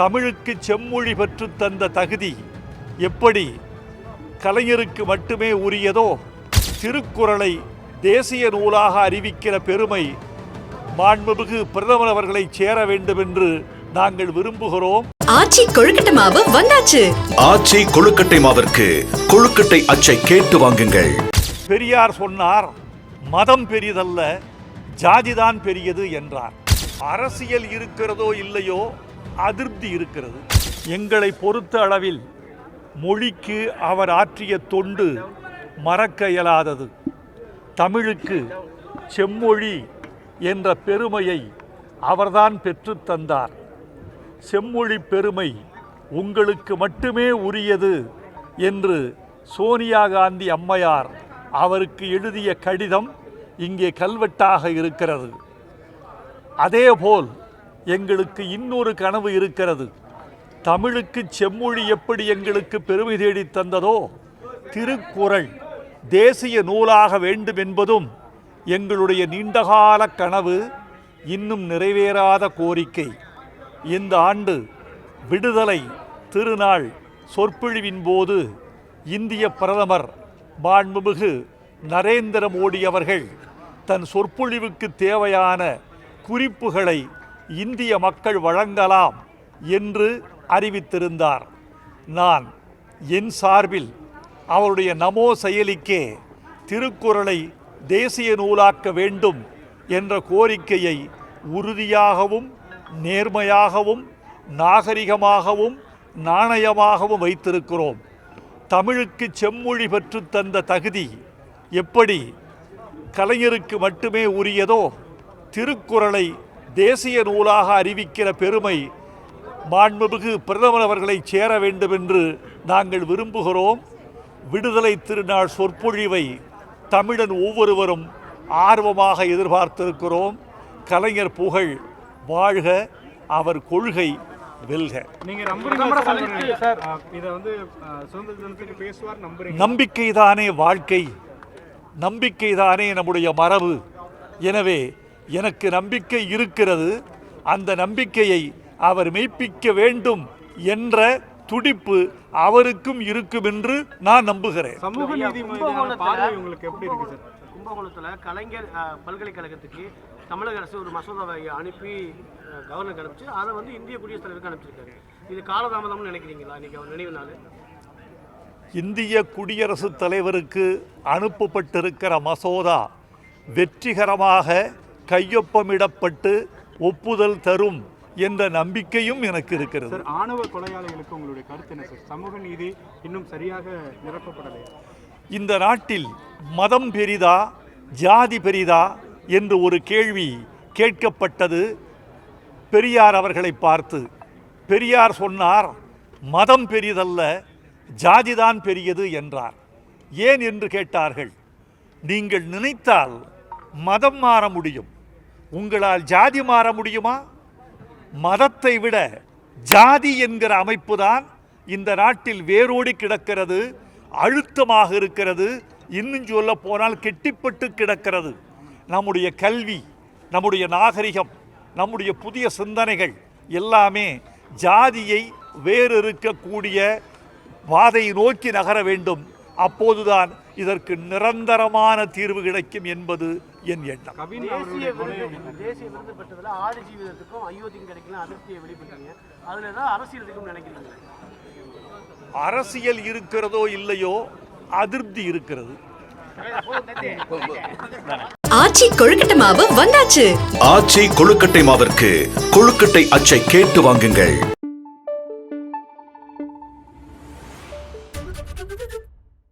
தமிழுக்கு செம்மொழி பெற்றுத் தந்த தகுதி எப்படி கலைஞருக்கு மட்டுமே உரியதோ? திருக்குறளை தேசிய நூலாக அறிவிக்கிற பெருமை மாண்புமிகு பிரதமர் அவர்களை சேர வேண்டும் என்று நாங்கள் விரும்புகிறோம். ஆச்சி கொழுக்கட்டை மாவு வந்தாச்சு. ஆச்சி கொழுக்கட்டை மாவிற்கு கொழுக்கட்டை அச்சை கேட்டு வாங்குங்கள். பெரியார் சொன்னார் மதம் பெரிதல்ல ஜாதிதான் பெரியது என்றார். அரசியல் இருக்கிறதோ இல்லையோ அதிருப்தி இருக்கிறது. எங்களை பொறுத்த அளவில் மொழிக்கு அவர் ஆற்றிய தொண்டு மறக்க இயலாதது. தமிழுக்கு செம்மொழி என்ற பெருமையை அவர்தான் பெற்றுத் தந்தார். செம்மொழி பெருமை உங்களுக்கு மட்டுமே உரியது என்று சோனியா காந்தி அம்மையார் அவருக்கு எழுதிய கடிதம் இங்கே கல்வெட்டாக இருக்கிறது. அதேபோல் எங்களுக்கு இன்னொரு கனவு இருக்கிறது. தமிழுக்கு செம்மொழி எப்படி எங்களுக்கு பெருமை தேடித் தந்ததோ திருக்குறள் தேசிய நூலாக வேண்டும் என்பதும் எங்களுடைய நீண்டகால கனவு இன்னும் நிறைவேறாத கோரிக்கை. இந்த ஆண்டு விடுதலை திருநாள் சொற்பொழிவின் போது இந்திய பிரதமர் மாண்புமிகு நரேந்திர மோடி அவர்கள் தன் சொற்பொழிவுக்கு தேவையான குறிப்புகளை இந்திய மக்கள் வழங்கலாம் என்று அறிவித்திருந்தார். நான் என் சார்பில் அவருடைய நமோ செயலிக்கே திருக்குறளை தேசிய நூலாக்க வேண்டும் என்ற கோரிக்கையை உறுதியாகவும் நேர்மையாகவும் நாகரிகமாகவும் நாணயமாகவும் வைத்திருக்கிறோம். தமிழுக்கு செம்மொழி பெற்றுத் தந்த தகுதி எப்படி? கலைஞருக்கு மட்டுமே உரியதோ? திருக்குறளை தேசிய நூலாக அறிவிக்கிற பெருமை மாண்புமிகு பிரதமர் அவர்களை சேர வேண்டும் என்று நாங்கள் விரும்புகிறோம். விடுதலை திருநாள் சொற்பொழிவை தமிழன் ஒவ்வொருவரும் ஆர்வமாக எதிர்பார்த்திருக்கிறோம். கலைஞர் புகழ் வாழ்க அவர் கொள்கை வெல்க. நீங்க நம்புறீங்களா சார்? அவரு, சார். அஹ், இதை வந்து அஹ், சுதந்திர தினத்துக்கு பேசுவார் நம்புறீங்க நம்பிக்கைதானே வாழ்க்கை. நம்பிக்கைதானே நம்முடைய மரபு. எனவே எனக்கு நம்பிக்கை இருக்கிறது. அந்த நம்பிக்கையை அவர் மெய்ப்பிக்க வேண்டும் என்ற துடிப்பு அவருக்கும் இருக்கும் என்று நான் நம்புகிறேன். சமூக நீதி உங்களுக்கு எப்படி இருக்கு சார்? கும்பகோணத்தில் கலைஞர் பல்கலைக்கழகத்துக்கு தமிழக அரசு ஒரு மசோதாவை அனுப்பி கவர்னருக்கு அனுப்பிச்சு அதை வந்து இந்திய குடியரசுத் தலைவருக்கு அனுப்பிச்சிருக்காரு. இது காலதாமதம்னு நினைக்கிறீங்களா இன்னைக்கு அவர் நினைவு நாள்? இந்திய குடியரசுத் தலைவருக்கு அனுப்பப்பட்டிருக்கிற மசோதா வெற்றிகரமாக கையொப்பமிடப்பட்டு ஒப்புதல் தரும் என்ற நம்பிக்கையும் எனக்கு இருக்கிறது. சார் ஆணவ கொலையாளிகளுக்கு உங்களுடைய கருத்து என்ன சார்? சமூக நீதி இன்னும் சரியாக நிரப்பப்படலை இந்த நாட்டில் மதம் பெரிதா ஜாதி பெரிதா என்று ஒரு கேள்வி கேட்கப்பட்டது. பெரியார் அவர்களை பார்த்து பெரியார் சொன்னார் மதம் பெரிதல்ல ஜாதிதான் பெரியது என்றார். ஏன் என்று கேட்டார்கள். நீங்கள் நினைத்தால் மதம் மாற முடியும். உங்களால் ஜாதி மாற முடியுமா? மதத்தை விட ஜாதி என்கிற அமைப்பு தான் இந்த நாட்டில் வேரோடி கிடக்கிறது அழுத்தமாக இருக்கிறது இன்னும் சொல்ல போனால் கெட்டிப்பட்டு கிடக்கிறது. நம்முடைய கல்வி நம்முடைய நாகரிகம் நம்முடைய புதிய சிந்தனைகள் எல்லாமே ஜாதியை வேறிருக்கக்கூடிய பாதையை நோக்கி நகர வேண்டும். அப்போதுதான் இதற்கு நிரந்தரமான தீர்வு கிடைக்கும் என்பது என் எண்ணம். தேசிய விருது தேசிய விருது பெற்றதில் ஆடு ஜீவிதத்துக்கும் அயோத்தியும் கிடைக்கல அதிருப்தியை வெளிப்படுத்தீங்க. அதில் ஏதாவது அரசியல் இருக்கும்னு நினைக்கிறீங்களா? அரசியல் இருக்கிறதோ இல்லையோ அதிருப்தி இருக்கிறது. ஆச்சி கொழுக்கட்டை மாவு வந்தாச்சு. ஆச்சி கொழுக்கட்டை மாவிற்கு கொழுக்கட்டை அச்சை கேட்டு வாங்குங்கள்.